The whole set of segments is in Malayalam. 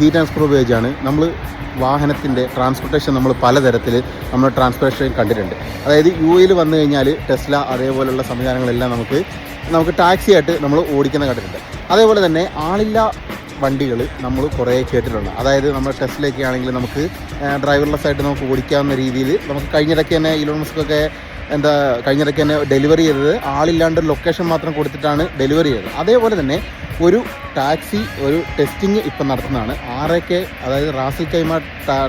ഹീറ്റ് ട്രാൻസ്ഫർ ഉപയോഗിച്ചാണ് നമ്മൾ വാഹനത്തിന്റെ ട്രാൻസ്പോർട്ടേഷൻ നമ്മൾ പലതരത്തിൽ നമ്മൾ ട്രാൻസ്പോർട്ടേഷൻ കണ്ടിട്ടുണ്ട്. അതായത് യു എയിൽ വന്നു കഴിഞ്ഞാൽ ടെസ്ല അതേപോലുള്ള സംവിധാനങ്ങളെല്ലാം നമുക്ക് നമുക്ക് ടാക്സി ആയിട്ട് നമ്മൾ ഓടിക്കുന്ന കണ്ടിട്ടുണ്ട്. അതേപോലെ തന്നെ ആളില്ല വണ്ടികൾ നമ്മൾ കുറേ കേട്ടിട്ടുണ്ട്. അതായത് നമ്മൾ ടെസ്റ്റിലേക്ക് ആണെങ്കിൽ നമുക്ക് ഡ്രൈവർലെസ് ആയിട്ട് നമുക്ക് ഓടിക്കാവുന്ന രീതിയിൽ നമുക്ക് കഴിഞ്ഞിടയ്ക്ക് തന്നെ ഇലോൺ എന്താ കഴിഞ്ഞിടയ്ക്ക് തന്നെ ഡെലിവറി ചെയ്തത് ആളില്ലാണ്ട് ലൊക്കേഷൻ മാത്രം കൊടുത്തിട്ടാണ് ഡെലിവറി ചെയ്തത്. അതേപോലെ തന്നെ ഒരു ടാക്സി ഒരു ടെസ്റ്റിംഗ് ഇപ്പം നടത്തുന്നതാണ്. ആർ എ കെ അതായത് റാസിൽ കൈമ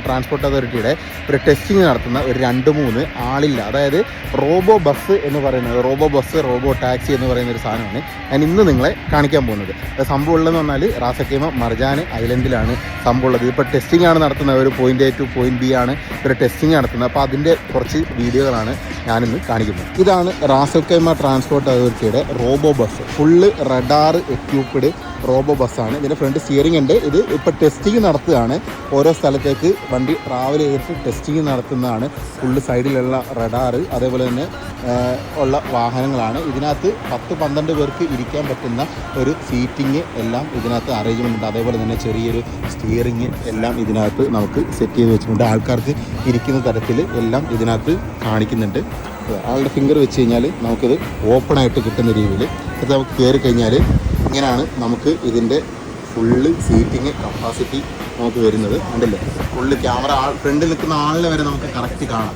ട്രാൻസ്പോർട്ട് അതോറിറ്റിയുടെ ഒരു ടെസ്റ്റിംഗ് നടത്തുന്ന ഒരു രണ്ട് മൂന്ന് ആളില്ല. അതായത് റോബോ ബസ് എന്ന് പറയുന്നത് റോബോ ബസ് റോബോ ടാക്സി എന്ന് പറയുന്ന ഒരു സാധനമാണ് ഞാൻ ഇന്ന് നിങ്ങളെ കാണിക്കാൻ പോകുന്നത്. സംഭവം ഉള്ളതെന്ന് പറഞ്ഞാൽ റാസിൽ കൈമ മർജാൻ ഐലൻഡിലാണ് സംഭവം ഉള്ളത്. ഇപ്പോൾ ടെസ്റ്റിംഗ് ആണ് നടത്തുന്നത്. ഒരു point A to point B ആണ് ഒരു ടെസ്റ്റിംഗ് നടത്തുന്നത്. അപ്പോൾ അതിന്റെ കുറച്ച് വീഡിയോകളാണ് ഞാനിന്ന് കാണിക്കുന്നത്. ഇതാണ് റാസൽക്കൈമ ട്രാൻസ്പോർട്ട് അതോറിറ്റിയുടെ robo bus. Full radar equipped robo ബസ്സാണ്. ഇതിന്റെ ഫ്രണ്ട് സ്റ്റിയറിംഗ് ഉണ്ട്. ഇത് ഇപ്പോൾ ടെസ്റ്റിംഗ് നടത്തുകയാണ്. ഓരോ സ്ഥലത്തേക്ക് വണ്ടി ട്രാവൽ ചെയ്തിട്ട് ടെസ്റ്റിംഗ് നടത്തുന്നതാണ്. ഫുള്ള് സൈഡിലുള്ള റഡാറ് അതേപോലെ തന്നെ ഉള്ള വാഹനങ്ങളാണ്. ഇതിനകത്ത് പത്ത് പന്ത്രണ്ട് പേർക്ക് ഇരിക്കാൻ പറ്റുന്ന ഒരു സീറ്റിംഗ് എല്ലാം ഇതിനകത്ത് അറേഞ്ച്മെന്റ് ഉണ്ട്. അതേപോലെ തന്നെ ചെറിയൊരു സ്റ്റിയറിംഗ് എല്ലാം ഇതിനകത്ത് നമുക്ക് സെറ്റ് ചെയ്ത് വെച്ചിട്ടുണ്ട്. ആൾക്കാർക്ക് ഇരിക്കുന്ന തരത്തിൽ എല്ലാം ഇതിനകത്ത് കാണിക്കുന്നുണ്ട്. ആളുടെ ഫിംഗർ വെച്ച് കഴിഞ്ഞാൽ നമുക്കിത് ഓപ്പൺ ആയിട്ട് കിട്ടുന്ന രീതിയിൽ അത് നമുക്ക് കയറി കഴിഞ്ഞാൽ ഇങ്ങനെയാണ് നമുക്ക് ഇതിന്റെ ഫുള്ള് സീറ്റിംഗ് കപ്പാസിറ്റി നമുക്ക് വരുന്നത്. ഉണ്ടല്ലേ ഫുള്ള് ക്യാമറ ആൾ ഫ്രണ്ടിൽ നിൽക്കുന്ന ആളിനെ വരെ നമുക്ക് കറക്റ്റ് കാണാം.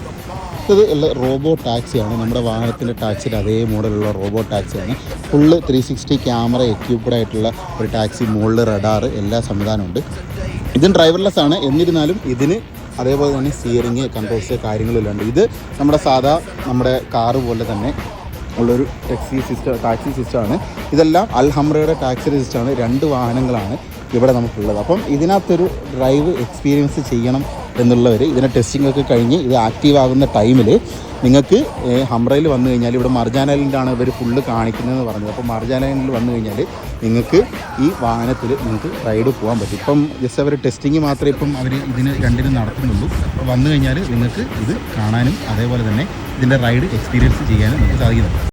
ഇത് ഉള്ള റോബോ ടാക്സിയാണ് നമ്മുടെ വാഹനത്തിന്റെ ടാക്സിയുടെ അതേ മോഡലുള്ള robo ടാക്സിയാണ് full three sixty camera equipped ആയിട്ടുള്ള ഒരു ടാക്സി മുകളിൽ റഡാർ എല്ലാ സംവിധാനമുണ്ട് ഇതും ഡ്രൈവർലെസ് ആണ്. എന്നിരുന്നാലും ഇതിന് അതേപോലെ തന്നെ സ്റ്റിയറിങ് കൺട്രോൾസ് കാര്യങ്ങളെല്ലാം ഉണ്ട്. ഇത് നമ്മുടെ സാധാ നമ്മുടെ കാറ് പോലെ തന്നെ ഉള്ളൊരു ടാക്സി സിസ്റ്റം ടാക്സി സിസ്റ്റമാണ്. ഇതെല്ലാം അൽഹംറയുടെ ടാക്സി സിസ്റ്റമാണ് രണ്ട് വാഹനങ്ങളാണ് ഇവിടെ നമുക്കുള്ളത്. അപ്പം ഇതിനകത്തൊരു ഡ്രൈവ് എക്സ്പീരിയൻസ് ചെയ്യണം എന്നുള്ളവർ ഇതിനെ ടെസ്റ്റിംഗ് ഒക്കെ കഴിഞ്ഞ് ഇത് ആക്റ്റീവ് ആകുന്ന ടൈമിൽ നിങ്ങൾക്ക് ഹംറയിൽ വന്നു കഴിഞ്ഞാൽ ഇവിടെ മർജാനലിന്റെയാണ് ഇവർ ഫുള്ള് കാണിക്കുന്നതെന്ന് പറഞ്ഞത്. അപ്പോൾ മർജാനലിൽ വന്നു കഴിഞ്ഞാൽ നിങ്ങൾക്ക് ഈ വാഹനത്തിൽ നിങ്ങൾക്ക് റൈഡ് പോകാൻ പറ്റും. ഇപ്പം ജസ്റ്റ് അവർ ടെസ്റ്റിംഗ് മാത്രമേ ഇപ്പം അവർ ഇതിന് രണ്ടിനും നടത്തുന്നുള്ളൂ. അപ്പോൾ വന്നു കഴിഞ്ഞാൽ നിങ്ങൾക്ക് ഇത് കാണാനും അതേപോലെ തന്നെ ഇതിന്റെ റൈഡ് എക്സ്പീരിയൻസ് ചെയ്യാനും നമുക്ക് സാധിക്കുന്നുണ്ട്.